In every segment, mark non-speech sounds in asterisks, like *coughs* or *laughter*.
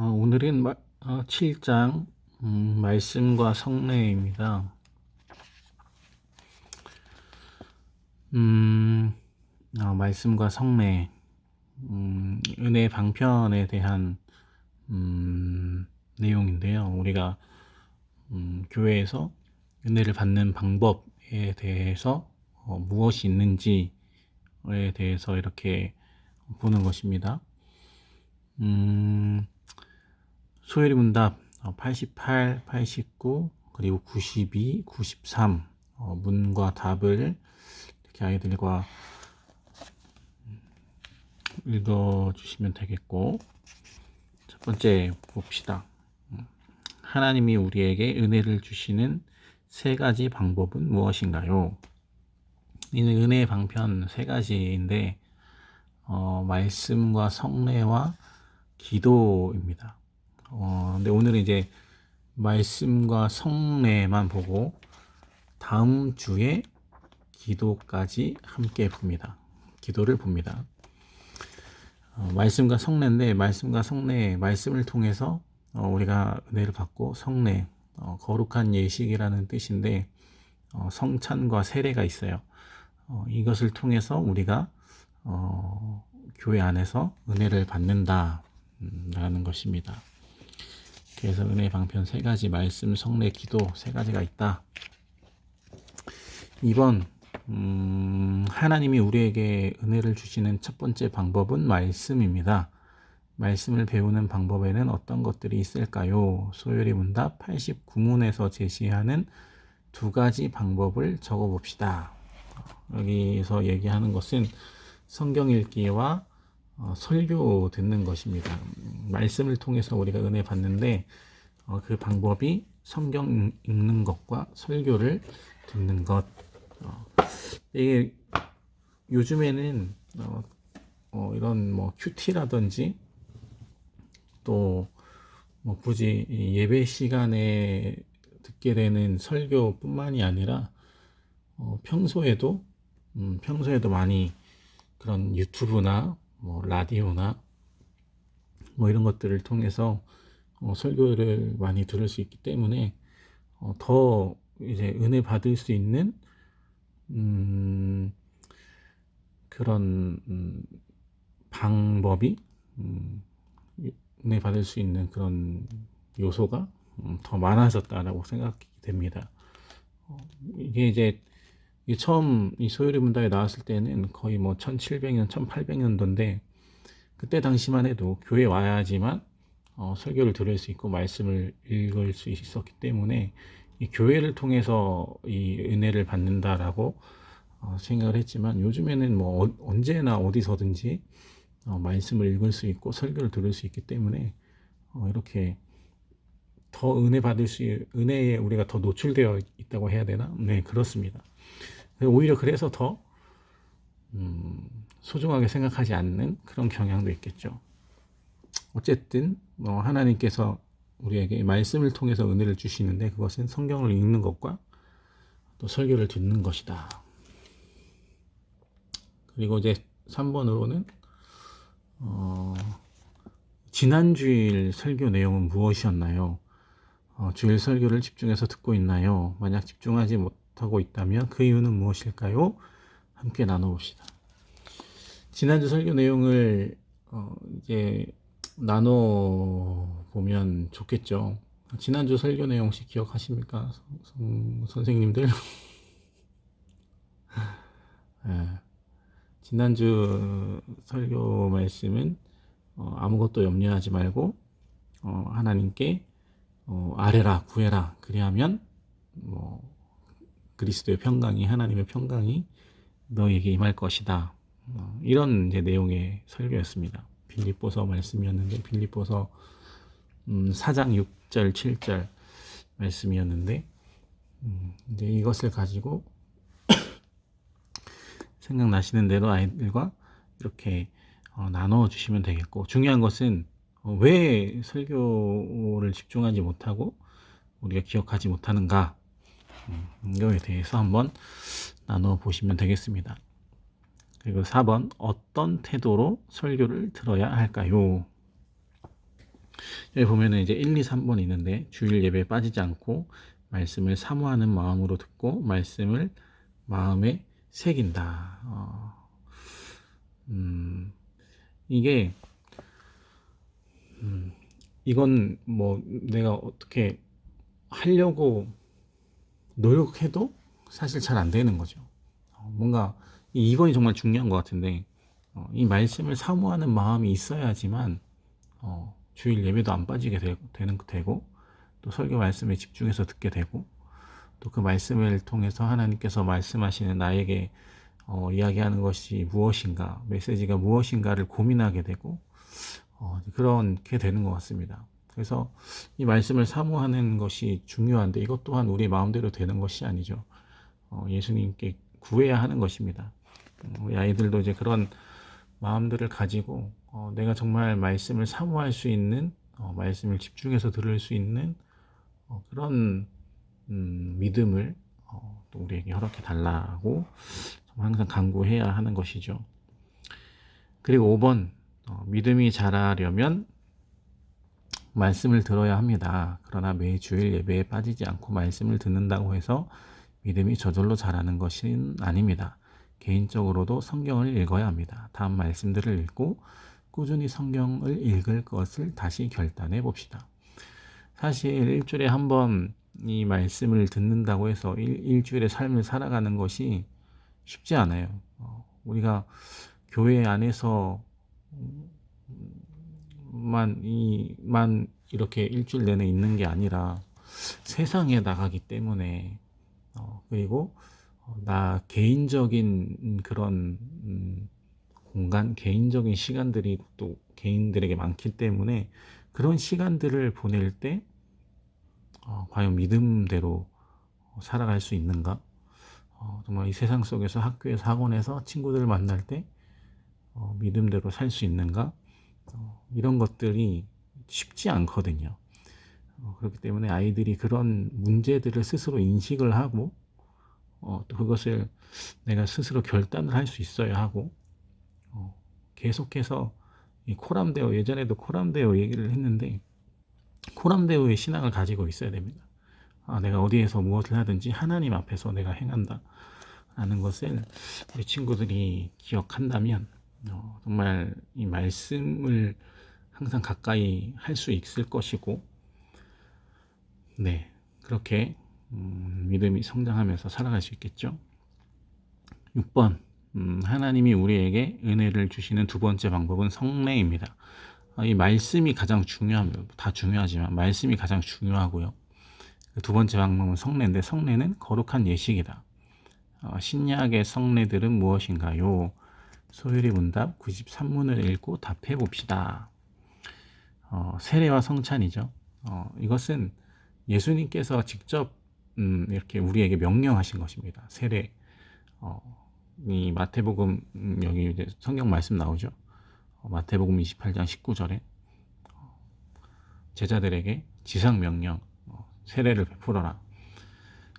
어, 오늘은 마, 어, 7장 음, 말씀과 성례입니다. 음, 어, 말씀과 성례, 음, 은혜 방편에 대한 음, 내용인데요. 우리가 음, 교회에서 은혜를 받는 방법에 대해서 어, 무엇이 있는지에 대해서 이렇게 보는 것입니다. 음, 소요리 문답 88, 89, 그리고 92, 93 어, 문과 답을 이렇게 아이들과 읽어주시면 되겠고 첫 번째 봅시다. 음, 하나님이 우리에게 은혜를 주시는 세 가지 방법은 무엇인가요? 이는 은혜의 방편 세 가지인데 어, 말씀과 성례와 기도입니다. 어, 근데 오늘은 이제 말씀과 성례만 보고 다음 주에 기도까지 함께 봅니다. 기도를 봅니다. 어, 말씀과 성례인데 말씀과 성례 말씀을 통해서 어, 우리가 은혜를 받고 성례 어, 거룩한 예식이라는 뜻인데 어, 성찬과 세례가 있어요. 어, 이것을 통해서 우리가 어, 교회 안에서 은혜를 받는다라는 음, 것입니다. 그래서 은혜 방편 세 가지 말씀, 성례, 기도 세 가지가 있다. 2번 음, 하나님이 우리에게 은혜를 주시는 첫 번째 방법은 말씀입니다. 말씀을 배우는 방법에는 어떤 것들이 있을까요? 소요리 문답 89문에서 제시하는 두 가지 방법을 적어 봅시다. 여기서 얘기하는 것은 성경 읽기와 어, 설교 듣는 것입니다. 말씀을 통해서 우리가 은혜 받는데 어, 그 방법이 성경 읽는 것과 설교를 듣는 것. 어, 이게 요즘에는 어, 어, 이런 뭐 큐티라든지 또 뭐 굳이 예배 시간에 듣게 되는 설교뿐만이 아니라 어, 평소에도 음, 평소에도 많이 그런 유튜브나 뭐 라디오나 뭐 이런 것들을 통해서 어, 설교를 많이 들을 수 있기 때문에 어, 더 이제 은혜 받을 수 있는 음, 그런 음, 방법이 음, 은혜 받을 수 있는 그런 요소가 음, 더 많아졌다라고 생각이 됩니다. 어, 이게 이제 이게 처음 이 소요리 문답에 나왔을 때는 거의 뭐 1700년, 1800년도인데 그때 당시만 해도 교회 와야지만 어, 설교를 들을 수 있고 말씀을 읽을 수 있었기 때문에 이 교회를 통해서 이 은혜를 받는다라고 어, 생각을 했지만 요즘에는 뭐 어, 언제나 어디서든지 어, 말씀을 읽을 수 있고 설교를 들을 수 있기 때문에 어, 이렇게 더 은혜 받을 수 은혜에 우리가 더 노출되어 있다고 해야 되나? 네 그렇습니다. 오히려 그래서 더 음, 소중하게 생각하지 않는 그런 경향도 있겠죠. 어쨌든 뭐 하나님께서 우리에게 말씀을 통해서 은혜를 주시는데 그것은 성경을 읽는 것과 또 설교를 듣는 것이다. 그리고 이제 3번으로는 어, 지난 주일 설교 내용은 무엇이었나요? 어, 주일 설교를 집중해서 듣고 있나요? 만약 집중하지 못 하고 있다면 그 이유는 무엇일까요? 함께 나눠봅시다. 지난주 설교 내용을 어, 이제 나눠 보면 좋겠죠. 지난주 설교 내용 혹시 기억하십니까? 선, 선생님들? 네. *laughs* 지난주 설교 말씀은 어, 아무것도 염려하지 말고 어, 하나님께 어, 아뢰라 구해라 그리하면 뭐 그리스도의 평강이 하나님의 평강이 너에게 임할 것이다 어, 이런 이제 내용의 설교였습니다. 빌립보서 말씀이었는데 빌립보서 음, 4장 6절 7절 말씀이었는데 음, 이제 이것을 가지고 *coughs* 생각나시는 대로 아이들과 이렇게 어, 나눠 주시면 되겠고 중요한 것은 어, 왜 설교를 집중하지 못하고 우리가 기억하지 못하는가 음, 이거에 대해서 한번 나눠 보시면 되겠습니다. 그리고 4번 어떤 태도로 설교를 들어야 할까요? 여기 보면은 이제 1, 2, 3번 있는데 주일 예배에 빠지지 않고 말씀을 사모하는 마음으로 듣고 말씀을 마음에 새긴다. 어, 음, 이게 음, 이건 뭐 내가 어떻게 하려고 노력해도 사실 잘 안 되는 거죠. 어, 뭔가 이 2번이 정말 중요한 것 같은데 어, 이 말씀을 사모하는 마음이 있어야지만 어, 주일 예배도 안 빠지게 되, 되는 되고 또 설교 말씀에 집중해서 듣게 되고 또 그 말씀을 통해서 하나님께서 말씀하시는 나에게 어, 이야기하는 것이 무엇인가 메시지가 무엇인가를 고민하게 되고 어, 그렇게 되는 것 같습니다. 그래서 이 말씀을 사모하는 것이 중요한데 이것 또한 우리 마음대로 되는 것이 아니죠. 어, 예수님께 구해야 하는 것입니다. 음, 우리 아이들도 이제 그런 마음들을 가지고 어, 내가 정말 말씀을 사모할 수 있는 어, 말씀을 집중해서 들을 수 있는 어, 그런 음, 믿음을 어, 또 우리에게 허락해 달라고 항상 강구해야 하는 것이죠. 그리고 5번 어, 믿음이 자라려면 말씀을 들어야 합니다. 그러나 매 주일 예배에 빠지지 않고 말씀을 듣는다고 해서 믿음이 저절로 자라는 것은 아닙니다. 개인적으로도 성경을 읽어야 합니다. 다음 말씀들을 읽고 꾸준히 성경을 읽을 것을 다시 결단해 봅시다. 사실 일주일에 한 번 이 말씀을 듣는다고 해서 일, 주일의 삶을 살아가는 것이 쉽지 않아요. 어, 우리가 교회 안에서 만, 이, 만 이렇게 일주일 내내 있는 게 아니라 세상에 나가기 때문에, 어, 그리고 어, 나 개인적인 그런, 음, 공간, 개인적인 시간들이 또 개인들에게 많기 때문에 그런 시간들을 보낼 때, 어, 과연 믿음대로 살아갈 수 있는가? 어, 정말 이 세상 속에서 학교에서 학원에서 친구들을 만날 때 어, 믿음대로 살 수 있는가? 어, 이런 것들이 쉽지 않거든요. 어, 그렇기 때문에 아이들이 그런 문제들을 스스로 인식을 하고 어, 또 그것을 내가 스스로 결단을 할 수 있어야 하고 어, 계속해서 이 코람데오 예전에도 코람데오 얘기를 했는데 코람데오의 신앙을 가지고 있어야 됩니다. 아, 내가 어디에서 무엇을 하든지 하나님 앞에서 내가 행한다. 라는 것을 우리 친구들이 기억한다면 어, 정말 이 말씀을 항상 가까이 할 수 있을 것이고 네 그렇게 음, 믿음이 성장하면서 살아갈 수 있겠죠? 6번 음, 하나님이 우리에게 은혜를 주시는 두 번째 방법은 성례입니다. 어, 이 말씀이 가장 중요합니다 다 중요하지만 말씀이 가장 중요하고요. 두 번째 방법은 성례인데 성례는 거룩한 예식이다. 어, 신약의 성례들은 무엇인가요? 소율이 문답 93문을 읽고 답해 봅시다. 어, 세례와 성찬이죠. 어, 이것은 예수님께서 직접 음, 이렇게 우리에게 명령하신 것입니다. 세례. 어, 이 마태복음 음, 여기 이제 성경 말씀 나오죠. 어, 마태복음 28장 19절에 어, 제자들에게 지상 명령 어, 세례를 베풀어라.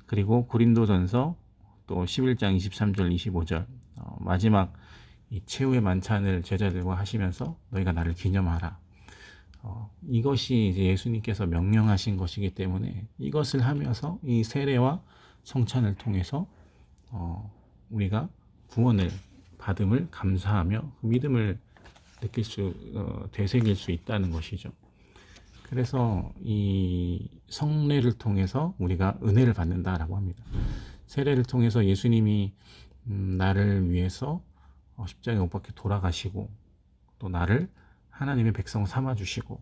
그리고 고린도전서 또 11장 23절 25절 마지막 이 최후의 만찬을 제자들과 하시면서 너희가 나를 기념하라. 어, 이것이 이제 예수님께서 명령하신 것이기 때문에 이것을 하면서 이 세례와 성찬을 통해서 어, 우리가 구원을 받음을 감사하며 그 믿음을 느낄 수 어, 되새길 수 있다는 것이죠. 그래서 이 성례를 통해서 우리가 은혜를 받는다라고 합니다. 세례를 통해서 예수님이 음, 나를 위해서 어, 십자가에 못 박혀 돌아가시고 또 나를 하나님의 백성 삼아 주시고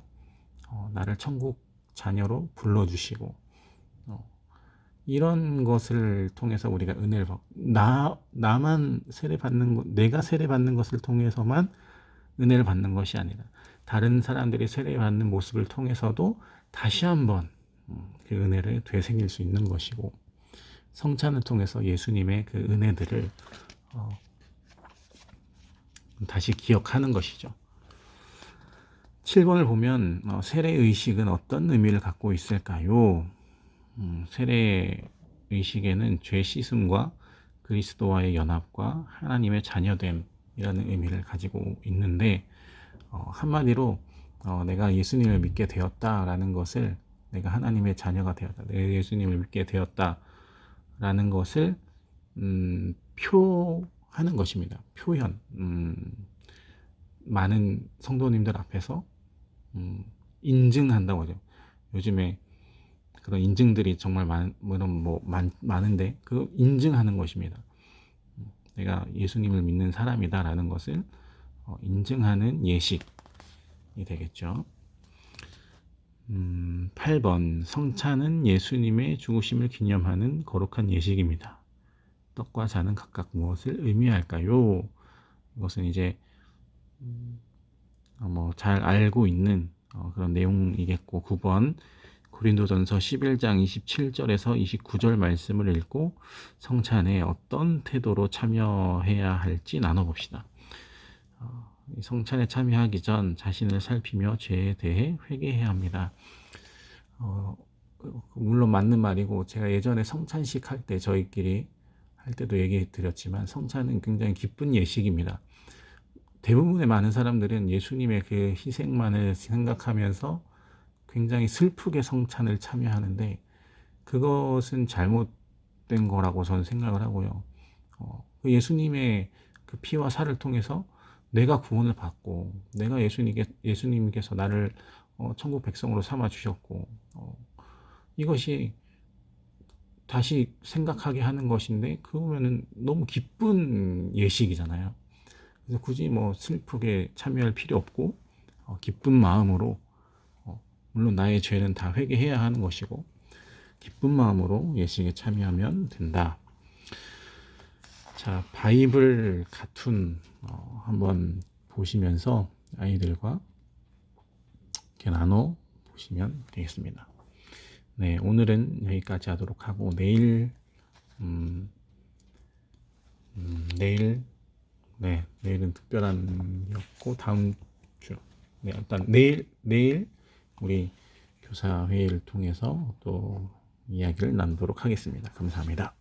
어, 나를 천국 자녀로 불러 주시고 어, 이런 것을 통해서 우리가 은혜를 받고 나 나만 세례 받는 것 내가 세례 받는 것을 통해서만 은혜를 받는 것이 아니라 다른 사람들이 세례 받는 모습을 통해서도 다시 한번 음, 그 은혜를 되새길 수 있는 것이고 성찬을 통해서 예수님의 그 은혜들을 어, 다시 기억하는 것이죠. 7번을 보면 어, 세례 의식은 어떤 의미를 갖고 있을까요? 음, 세례 의식에는 죄 씻음과 그리스도와의 연합과 하나님의 자녀됨이라는 의미를 가지고 있는데 어, 한마디로 어, 내가 예수님을 믿게 되었다라는 것을 내가 하나님의 자녀가 되었다. 내가 예수님을 믿게 되었다라는 것을 음, 표 하는 것입니다. 표현. 음, 많은 성도님들 앞에서 음, 인증한다고 하죠. 요즘에 그런 인증들이 정말 많, 뭐, 많, 많은데 그 인증하는 것입니다. 내가 예수님을 믿는 사람이다라는 것을 어, 인증하는 예식이 되겠죠. 음, 8번 성찬은 예수님의 죽으심을 기념하는 거룩한 예식입니다. 떡과 잔은 각각 무엇을 의미할까요? 이것은 이제 음, 어, 뭐잘 알고 있는 어, 그런 내용이겠고 9번 고린도전서 11장 27절에서 29절 말씀을 읽고 성찬에 어떤 태도로 참여해야 할지 나눠봅시다. 어, 성찬에 참여하기 전 자신을 살피며 죄에 대해 회개해야 합니다. 어, 물론 맞는 말이고 제가 예전에 성찬식 할 때 저희끼리 할 때도 얘기 드렸지만 성찬은 굉장히 기쁜 예식입니다. 대부분의 많은 사람들은 예수님의 그 희생만을 생각하면서 굉장히 슬프게 성찬을 참여하는데 그것은 잘못된 거라고 저는 생각을 하고요. 어, 그 예수님의 그 피와 살을 통해서 내가 구원을 받고 내가 예수님께 예수님께서 나를 어, 천국 백성으로 삼아 주셨고 어, 이것이 다시 생각하게 하는 것인데 그러면은 너무 기쁜 예식이잖아요. 그래서 굳이 뭐 슬프게 참여할 필요 없고 어, 기쁜 마음으로 어, 물론 나의 죄는 다 회개해야 하는 것이고 기쁜 마음으로 예식에 참여하면 된다. 자, 바이블 카툰 어, 한번 보시면서 아이들과 이렇게 나눠 보시면 되겠습니다. 네, 오늘은 여기까지 하도록 하고 내일 음, 음, 내일 네, 내일은 특별한 이었고 다음 주 네, 일단 내일 내일 우리 교사 회의를 통해서 또 이야기를 나누도록 하겠습니다. 감사합니다.